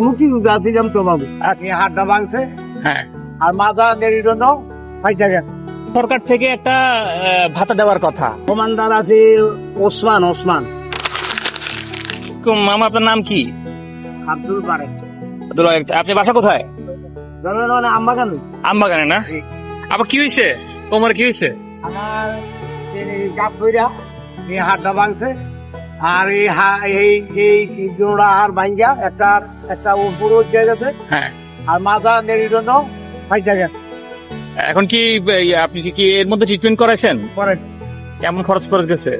মুখি যাচ্ছিলাম তো বাবু। হাতটা ভাঙছে হ্যাঁ। আর মাথা জন্য? ফাইটা গেছে সরকার থেকে একটা ভাতা দেওয়ার কথা। কমান্ডার আছে ওসমান ওসমান। মামা আপনার নাম কি? আব্দুল পারে আব্দুল। আপনি বাসা কোথায়? আম্বাগান আমবাগানে না আবার কি হয়েছে তোমার কি হয়েছে আমার এই গাপ ধইরা হাতটা ভাঙছে আর এই এই এই জোড়া আর ভাঙ্গা একটা একটা উপর উঠে গেছে। হ্যাঁ। আর মাথা নেড়ির জন্য ফাইটা গেছে। এখন কি আপনি কি এর মধ্যে ট্রিটমেন্ট করাইছেন? কেমন খরচ খরচ গেছে?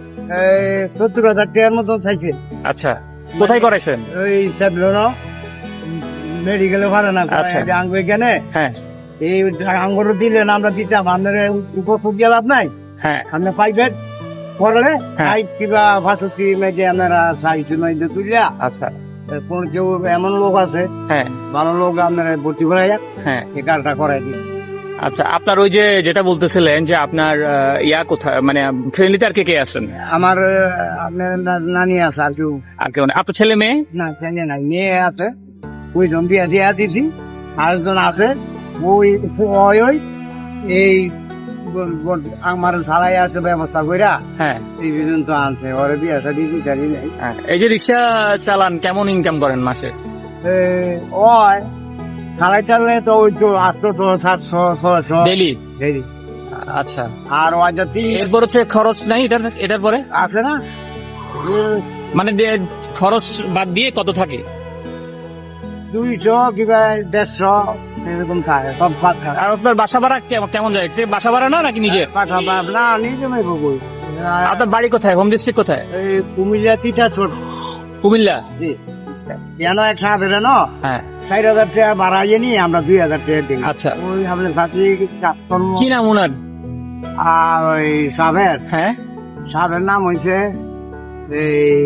সত্তর হাজার টাকার মতন চাইছে। আচ্ছা কোথায় করাইছেন? ওই সেবলন মেডিকেলে পারে না। আচ্ছা। আঙ্গু এখানে হ্যাঁ। এই আঙ্গুর দিলেন আমরা দিতাম। আপনার উপর লাভ নাই? হ্যাঁ। আপনি প্রাইভেট করলে হ্যাঁ। সাইড কিবা ভাষুটি মেজে আপনারা সাইড মেজে তুলিয়া আচ্ছা। কোন কেউ এমন লোক আছে হ্যাঁ। ভালো লোক আপনারা ভর্তি যাক হ্যাঁ। এই কাজটা করাই আচ্ছা আপনার ওই যে যেটা বলতেছিলেন যে আপনার ইয়া কোথায় মানে ফ্যামিলিতে আর কে কে আছেন? আমার আপনার নানি আছে আর কেউ। আর কেউ? আপনার ছেলে মেয়ে? না ছেলে নাই মেয়ে আছে। ওই জন দিয়ে দিয়ে দিছি আরেকজন আছে। ওই ওই এই আমার সালাই আছে ব্যবস্থা কইরা হ্যাঁ। এই পর্যন্ত আনছে। ওরে বিয়ে শাদি দি চারি নাই। হ্যাঁ। এই যে রিক্সা চালান কেমন ইনকাম করেন মাসে? ওই সালাই চাললে তো ওই তো আটশো সাতশো ছশো ডেলি দেরি আচ্ছা। আর ওই যে তিন এরপর হচ্ছে খরচ নাই এটার এটার পরে? আছে না? মানে খরচ বাদ দিয়ে কত থাকে? দুইশো কিবা দেড়শো। এরকম খায় সব ভাত খায়। আর আপনার বাসা ভাড়া কেমন যায়? বাসা ভাড়া না নাকি নিজের? পাঠা বাপ না নিজে বই আপনার বাড়ি কোথায়? হোম ডিস্ট্রিক্ট কোথায়? এই কুমিল্লা কুমিল্লা? জি। কেন এক ন? হ্যাঁ। চার হাজার টাকা বাড়াইয়ে নি আমরা দুই হাজার টাকা দিই আচ্ছা। ওই আপনার চাষি কি নাম ওনার? আর ওই সাহেবের হ্যাঁ। সাহেবের নাম এই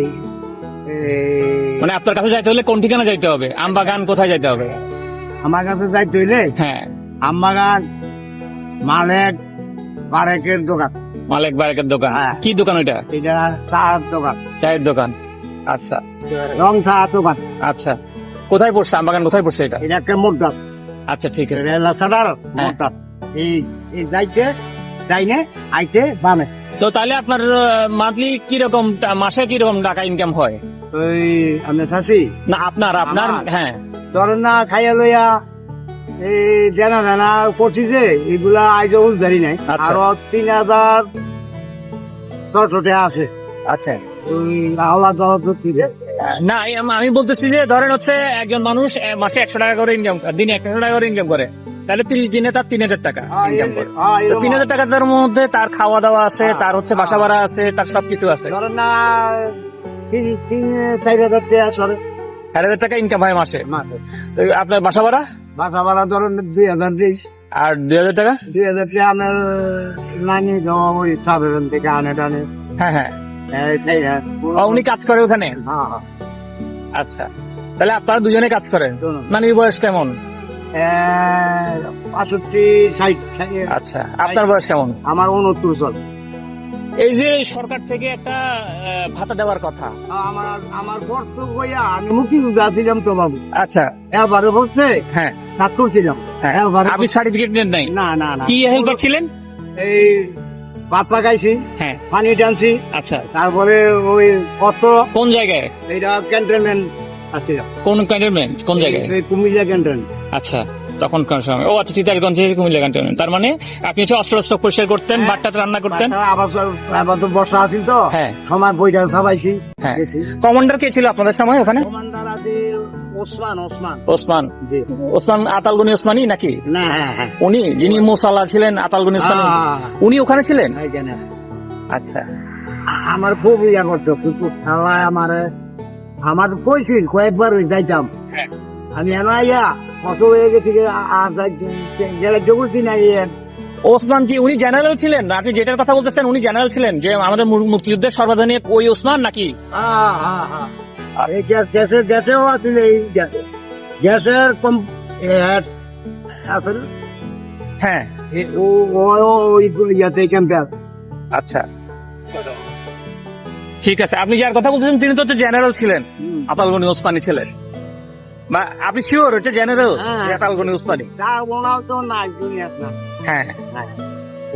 এই মানে আপনার কাছে যাইতে হলে কোন ঠিকানা যাইতে হবে? আমবাগান কোথায় যাইতে হবে? আমার কাছে যাইতে হইলে হ্যাঁ। আমবাগান মালেক বারেকের দোকান। মালিক বারেকের দোকান। হ্যাঁ। কি দোকান ওইটা? এটা চার দোকান। চায়ের দোকান। আচ্ছা। রং চা দোকান। আচ্ছা। কোথায় পড়ছে? আমবাগান কোথায় পড়ছে এটা? এটা একটা মোটদাত আচ্ছা ঠিক আছে। রেলা সাদার হ্যাঁ। এই এই যাইতে যাইনে আইতে বামে। তো তাহলে আপনার মান্থলি কি রকম মাসে কি রকম টাকা ইনকাম হয়? ওই আমি না আপনার আপনার হ্যাঁ। ধরেন না খাইয়া লইয়া এই জানা জানা করছি যে এগুলা আইজ উদ্ধারি নাই। আচ্ছা। আরও তিন হাজার ছশো টাকা আছে। আচ্ছা। না আমি বলতেছি যে ধরেন হচ্ছে একজন মানুষ মাসে একশো টাকা করে ইনকাম দিনে একশো টাকা করে ইনকাম করে। তাহলে তিরিশ দিনে তার তিন হাজার টাকা ইনকাম করে। তিন হাজার টাকার মধ্যে তার খাওয়া দাওয়া আছে তার হচ্ছে বাসা ভাড়া আছে তার সবকিছু আছে। ধরেন না তিন চার হাজার টাকা সরে হাজার টাকা ইনকাম হয় মাসে? মাসে। তো আপনার বাসা ভাড়া? বাসা ভাড়া ধরেন দুই হাজার দিই আর দুই হাজার টাকা? দুই হাজার টাকা আপনার নানি জমা ওই সাধারণ থেকে আনে টানে। হ্যাঁ হ্যাঁ। হ্যাঁ। উনি কাজ করে ওখানে? হ্যাঁ হ্যাঁ। আচ্ছা। তাহলে আপনারা দুজনে কাজ করেন। নানির বয়স কেমন। আচ্ছা। আপনার বয়স কেমন? আমার উনত্তর চল। এই যে সরকার থেকে একটা ভাতা দেওয়ার কথা। আমার আমার কইয়া আমি মুক্তি যাচ্ছিলাম তো বাবু। আচ্ছা। এবারে বলছে হ্যাঁ। ছাত্র ছিলাম। হ্যাঁ। এবারে আপনি সার্টিফিকেট নেন নাই? না না না। কি হেল্পার ছিলেন? এই ভাত লাগাইছি হ্যাঁ। পানি টানছি। আচ্ছা। তারপরে ওই কত? কোন জায়গায়? এইটা ক্যান্টনমেন্ট আছে। কোন ক্যান্টনমেন্ট কোন জায়গায়? কুমিল্লা ক্যান্টন আচ্ছা। তখন সময়। ও আচ্ছা চিতারগঞ্জে কুমিল্লা ক্যান্টনমেন্ট তার মানে আপনি হচ্ছে অস্ত্র অস্ত্র পরিষ্কার করতেন বাট্টাতে রান্না করতেন? আবার আবার তো বর্ষা আছিল তো। হ্যাঁ। সময় বইটা সাবাইছি হ্যাঁ। কমান্ডার কে ছিল আপনাদের সময় ওখানে? কমান্ডার আছে ওসমান ওসমান। ওসমান। ওসমান আতালগুনি ওসমানি নাকি? না হ্যাঁ হ্যাঁ। উনি যিনি ছিলেন আতালগুনি ওসমানি উনি ওখানে ছিলেন? আচ্ছা। আমার খুব ইয়া করছ খেলায় আমার আমার কইছিল কয়েকবার ওই যাইতাম। হ্যাঁ। আমি এনে ফসল হয়ে গেছি গে, আ- আর যাই- গেলে জগুছি না ইয়ে ওসমান কি উনি জেনারেল ছিলেন? আপনি যেটার কথা বলতেছেন উনি জেনারেল ছিলেন? যে আমাদের মুক্তিযুদ্ধের সর্বাধুনিক ওই ওসমান নাকি? গ্যাসের গ্যাসেও আছিল এই গ্যাসে গ্যাসের কম হ্যাঁ ও ও- ও- ওই ইয়াতে ক্যাম্পে আছে। আচ্ছা। ঠিক আছে আপনি যার কথা বলছেন তিনি তো হচ্ছে জেনারেল ছিলেন। হুম। আতালগনি ওসমানি ছিলেন। আপনি শিওর হচ্ছে জেনারেল হ্যাঁ। তালগনি উসমানী তা ওনাও তো নাই না হ্যাঁ।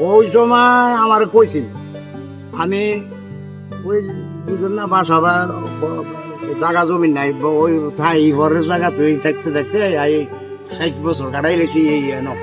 ওই সময় আমার কইছিল আমি ওই দুজন না বাসা বা জায়গা জমি নাই ওই ঠাই ঘরের জায়গা তুই থাকতে থাকতে এই ষাট বছর কাটাই গেছি এই এনো